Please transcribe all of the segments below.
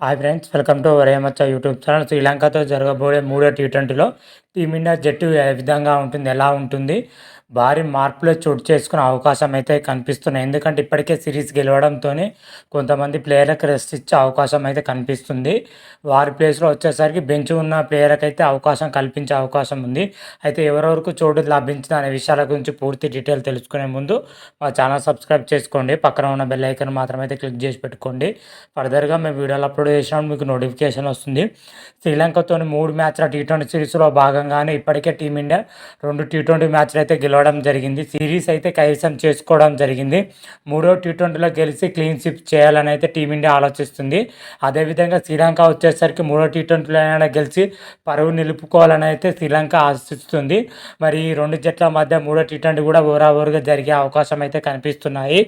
Hi friends welcome to వరేమచ్చ YouTube channel. శ్రీలంకతో జరగబోయే మూడో టీ ట్వంటీలో టీమిండియా జట్టు ఏ విధంగా ఉంటుంది ఎలా ఉంటుంది భారీ మార్పులు చోటు చేసుకునే అవకాశం అయితే కనిపిస్తున్నాయి. ఎందుకంటే ఇప్పటికే సిరీస్ గెలవడంతో కొంతమంది ప్లేయర్లకు రెస్ట్ ఇచ్చే అవకాశం అయితే కనిపిస్తుంది. వారి ప్లేస్లో వచ్చేసరికి బెంచ్ ఉన్న ప్లేయర్కి అయితే అవకాశం కల్పించే అవకాశం ఉంది. అయితే ఎవరెవరికి చోటు లభించింది అనే విషయాల గురించి పూర్తి డీటెయిల్ తెలుసుకునే ముందు మా ఛానల్ సబ్స్క్రైబ్ చేసుకోండి. పక్కన ఉన్న బెల్ ఐకన్ మాత్రం అయితే క్లిక్ చేసి పెట్టుకోండి. ఫర్దర్గా మేము వీడియోలు అప్లోడ్ చేసినప్పుడు మీకు నోటిఫికేషన్ వస్తుంది. శ్రీలంకతో మూడు మ్యాచ్ల టీ ట్వంటీ సిరీస్లో భాగంగానే ఇప్పటికే టీమిండియా రెండు టీ ట్వంటీ మ్యాచ్లు అయితే గెలవడం జరిగింది. సిరీస్ అయితే కైవసం చేసుకోవడం జరిగింది. మూడో టీ ట్వంటీలో గెలిచి క్లీన్ స్విప్ చేయాలని అయితే టీమిండియా ఆలోచిస్తుంది. అదేవిధంగా శ్రీలంక వచ్చేసరికి మూడో టీ ట్వంటీలో అయినా గెలిచి పరువు నిలుపుకోవాలని అయితే శ్రీలంక ఆశిస్తుంది. మరి ఈ రెండు జట్ల మధ్య మూడో టీ ట్వంటీ కూడా ఓరావోరుగా జరిగే అవకాశం అయితే కనిపిస్తున్నాయి.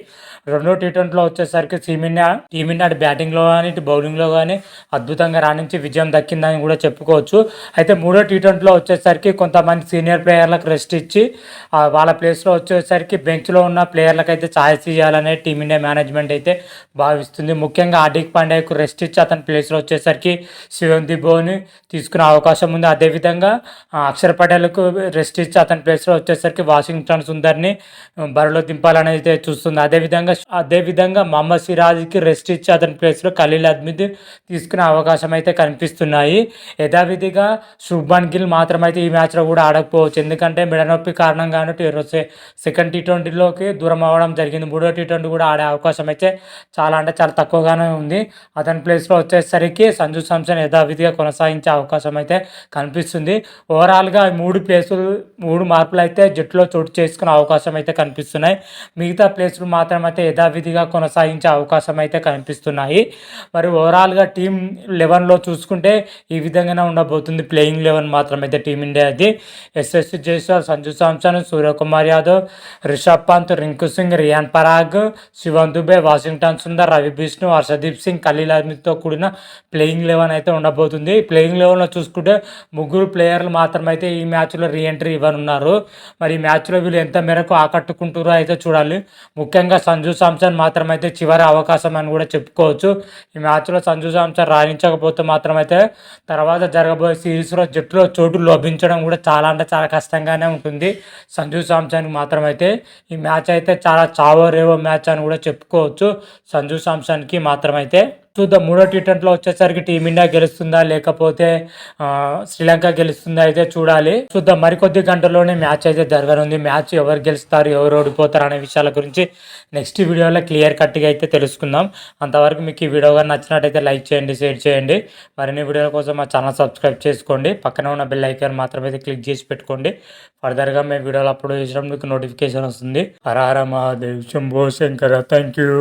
రెండో టీ ట్వంటీలో వచ్చేసరికి టీమిండియా టీమిండియా బ్యాటింగ్లో కానీ ఇటు బౌలింగ్లో కానీ అద్భుతంగా రాణించి విజయం దక్కిందని కూడా చెప్పుకోవచ్చు. అయితే మూడో టీ ట్వంటీలో వచ్చేసరికి కొంతమంది సీనియర్ ప్లేయర్లకు రెస్ట్ ఇచ్చి వాళ్ళ ప్లేస్లో వచ్చేసరికి బెంచ్లో ఉన్న ప్లేయర్లకు అయితే ఛాయిస్ ఇవ్వాలనే టీమిండియా మేనేజ్మెంట్ అయితే భావిస్తుంది. ముఖ్యంగా హార్దిక్ పాండ్యాకు రెస్ట్ ఇచ్చి అతని ప్లేస్లో వచ్చేసరికి శివంతి దిబోని తీసుకునే అవకాశం ఉంది. అదేవిధంగా అక్షర్ పటేల్కు రెస్ట్ ఇచ్చి అతని ప్లేస్లో వచ్చేసరికి వాషింగ్టన్ సుందర్ని బరిలో దింపాలని అయితే చూస్తుంది. అదేవిధంగా అదేవిధంగా మహమ్మద్ సిరాజ్కి రెస్ట్ ఇచ్చి అతని ప్లేస్లో ఖలీల్ అద్మిద్ తీసుకునే అవకాశం అయితే కనిపిస్తున్నాయి. యథావిధిగా శుభ్మన్ గిల్ మాత్రం అయితే ఈ మ్యాచ్లో కూడా ఆడకపోవచ్చు. ఎందుకంటే మెడనొప్పి కారణంగానే సెకండ్ టీ ట్వంటీలోకి దూరం అవ్వడం జరిగింది. మూడో టీ ట్వంటీ కూడా ఆడే అవకాశం అయితే చాలా అంటే చాలా తక్కువగానే ఉంది. అతని ప్లేస్లో వచ్చేసరికి సంజు సామ్సన్ యథావిధిగా కొనసాగించే అవకాశం అయితే కనిపిస్తుంది. ఓవరాల్గా మూడు ప్లేసులు మూడు మార్పులు అయితే జట్టులో చోటు చేసుకునే అవకాశం అయితే కనిపిస్తున్నాయి. మిగతా ప్లేసులు మాత్రం అయితే యథావిధిగా కొనసాగించే అవకాశం అయితే కనిపిస్తున్నాయి. మరి ఓవరాల్గా టీం లెవెన్లో చూసుకుంటే ఈ విధంగానే ఉండబోతుంది. ప్లేయింగ్ లెవెన్ మాత్రం అయితే టీమిండియాది ఎస్ఎస్సి జైస్వాల్ సంజు సామ్సన్ సూర్యకుమార్ యాదవ్ రిషబ్ పంత్ రింకు సింగ్ రియాన్ పరాగ్ శివన్ దుబే వాషింగ్టన్ సుందర్ రవి బిష్ణు హర్షదీప్ సింగ్ ఖలీల్ అహ్మద్తో కూడిన ప్లేయింగ్ లెవెన్ అయితే ఉండబోతుంది ప్లేయింగ్ లెవెన్లో చూసుకుంటే ముగ్గురు ప్లేయర్లు మాత్రమైతే ఈ మ్యాచ్లో రీఎంట్రీ ఇవ్వనున్నారు మరి ఈ మ్యాచ్లో వీళ్ళు ఎంత మేరకు ఆకట్టుకుంటారో అయితే చూడాలి ముఖ్యంగా సంజు సామ్సన్ మాత్రమైతే చివరి అవకాశం అని కూడా చెప్పుకోవచ్చు ఈ మ్యాచ్లో సంజు సామ్సన్ రాణించకపోతే మాత్రమైతే తర్వాత జరగబోయే సిరీస్లో జట్టులో చోటు లభించడం కూడా చాలా అంటే చాలా కష్టంగానే ఉంటుంది. సంజు సామ్సన్కి మాత్రమైతే ఈ మ్యాచ్ అయితే చాలా చావో రేవో మ్యాచ్ అని కూడా చెప్పుకోవచ్చు. సంజు సామ్సన్కి మాత్రమైతే చూద్దాం. మూడో టీ ట్వంటీలో వచ్చేసరికి టీమిండియా గెలుస్తుందా లేకపోతే శ్రీలంక గెలుస్తుందా అయితే చూడాలి. చూద్దాం. మరికొద్ది గంటల్లోనే మ్యాచ్ అయితే జరగనుంది. మ్యాచ్ ఎవరు గెలుస్తారు ఎవరు ఓడిపోతారు అనే విషయాల గురించి నెక్స్ట్ వీడియోలో క్లియర్ కట్గా అయితే తెలుసుకుందాం. అంతవరకు మీకు ఈ వీడియో కానీ నచ్చినట్టయితే లైక్ చేయండి షేర్ చేయండి. మరిన్ని వీడియోల కోసం మా ఛానల్ సబ్స్క్రైబ్ చేసుకోండి. పక్కన ఉన్న బెల్ ఐకాన్ మాత్రమే క్లిక్ చేసి పెట్టుకోండి. ఫర్దర్గా మేము వీడియోలు అప్లోడ్ చేసినప్పుడు మీకు నోటిఫికేషన్ వస్తుంది. హర హర మహాదేవ్. శంభో శంకర. Thank you.